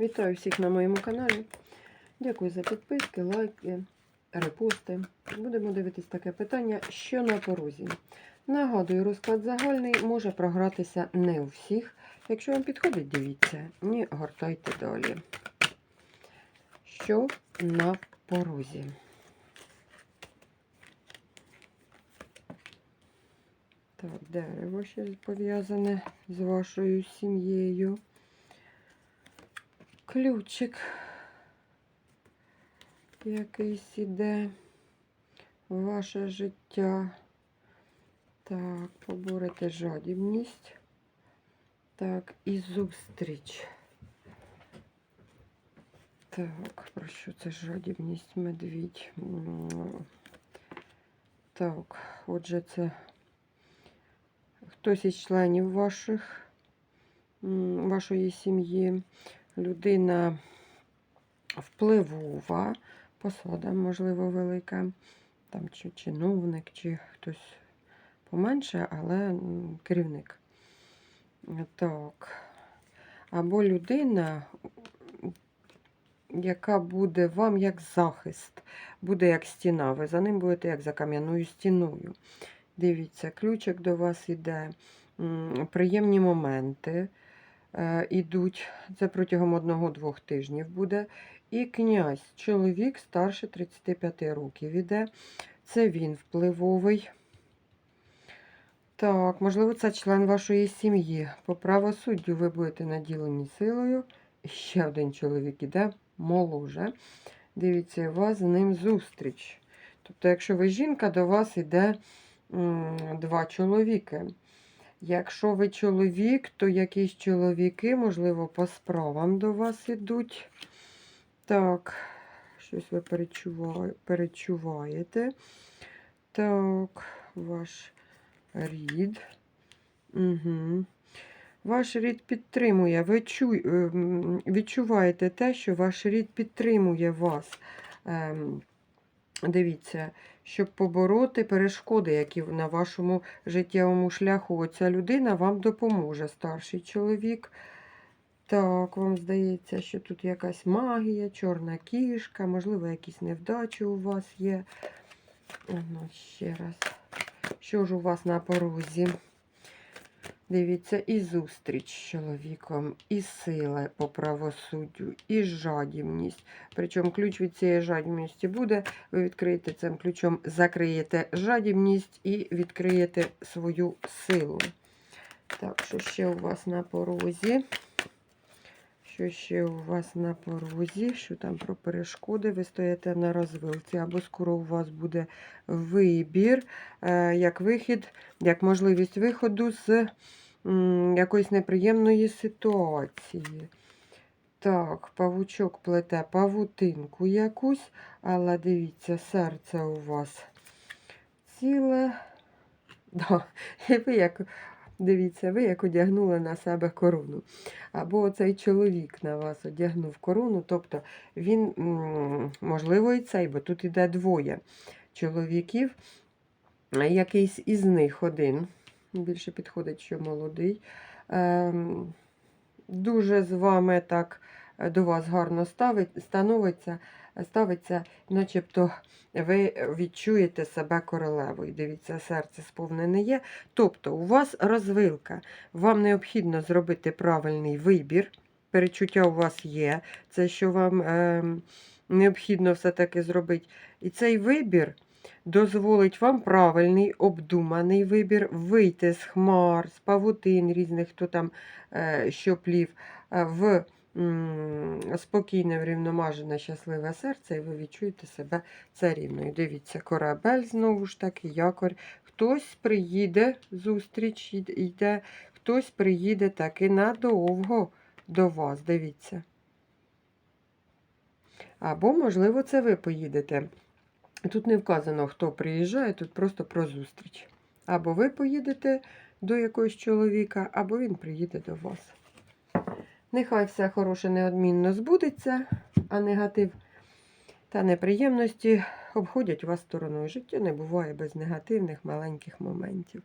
Вітаю всіх на моєму каналі. Дякую за підписки, лайки, репости. Будемо дивитись таке питання, що на порозі. Нагадую, розклад загальний може програтися не у всіх. Якщо вам підходить, дивіться, ні, гортайте далі. Що на порозі? Так, дерево ще пов'язане з вашою сім'єю. Ключик якийсь іде в ваше життя. Так, поборете жадібність. Так, і зустріч. Так, про що це жадібність медвідь? Так, отже, це хтось із членів ваших, вашої сім'ї, людина впливова, посада, можливо, велика, там чи чиновник, чи хтось поменше, але керівник. Так. Або людина, яка буде вам як захист, буде як стіна. Ви за ним будете як за кам'яною стіною. Дивіться, ключик до вас іде. Приємні моменти ідуть. Це протягом одного-двох тижнів буде. І князь, чоловік старше 35 років іде. Це він впливовий. Так, можливо, це член вашої сім'ї. По правосуддю ви будете наділені силою. Ще один чоловік іде моложе. Дивіться, у вас з ним зустріч. Тобто, якщо ви жінка, до вас іде м, два чоловіки. Якщо ви чоловік, то якісь чоловіки, можливо, по справам до вас ідуть. Так, щось ви перечуваєте. Так, ваш рід. Угу. Ваш рід підтримує. Ви чу... ем, відчуваєте те, що ваш рід підтримує вас. Ем, Дивіться, щоб побороти перешкоди, які на вашому життєвому шляху. Оця людина вам допоможе, старший чоловік. Так, вам здається, що тут якась магія, чорна кішка, можливо, якісь невдачі у вас є. Ну, ще раз. Що ж у вас на порозі? Дивіться, і зустріч з чоловіком, і сила по правосуддю, і жадібність. Причому ключ від цієї жадібності буде. Ви відкриєте цим ключом, закриєте жадібність і відкриєте свою силу. Так, що ще у вас на порозі? Що ще у вас на порозі? Що там про перешкоди? Ви стоїте на розвилці, або скоро у вас буде вибір, е, як вихід, як можливість виходу з якоїсь неприємної ситуації. Так, павучок плете павутинку якусь, але дивіться, серце у вас ціле. Да. І ви як, дивіться, ви як одягнули на себе корону. Або цей чоловік на вас одягнув корону, тобто він, можливо, і цей, бо тут іде двоє чоловіків, якийсь із них один. Більше підходить, що молодий. Ем, дуже з вами так е, до вас гарно ставить, становиться, ставиться, начебто ви відчуєте себе королевою. Дивіться, серце сповнене є. Тобто, у вас розвилка. Вам необхідно зробити правильний вибір. Перечуття у вас є. Це що вам ем, необхідно все-таки зробити. І цей вибір дозволить вам правильний, обдуманий вибір вийти з хмар, з павутин різних, хто там е, що плів, е, в спокійне, врівномажене, щасливе серце, і ви відчуєте себе царівною. Дивіться, корабель знову ж таки, якорь. Хтось приїде, зустріч йде, хтось приїде таки надовго до вас. Дивіться. Або, можливо, це ви поїдете. Тут не вказано, хто приїжджає, тут просто про зустріч. Або ви поїдете до якогось чоловіка, або він приїде до вас. Нехай все хороше неодмінно збудеться, а негатив та неприємності обходять вас стороною. Життя не буває без негативних маленьких моментів.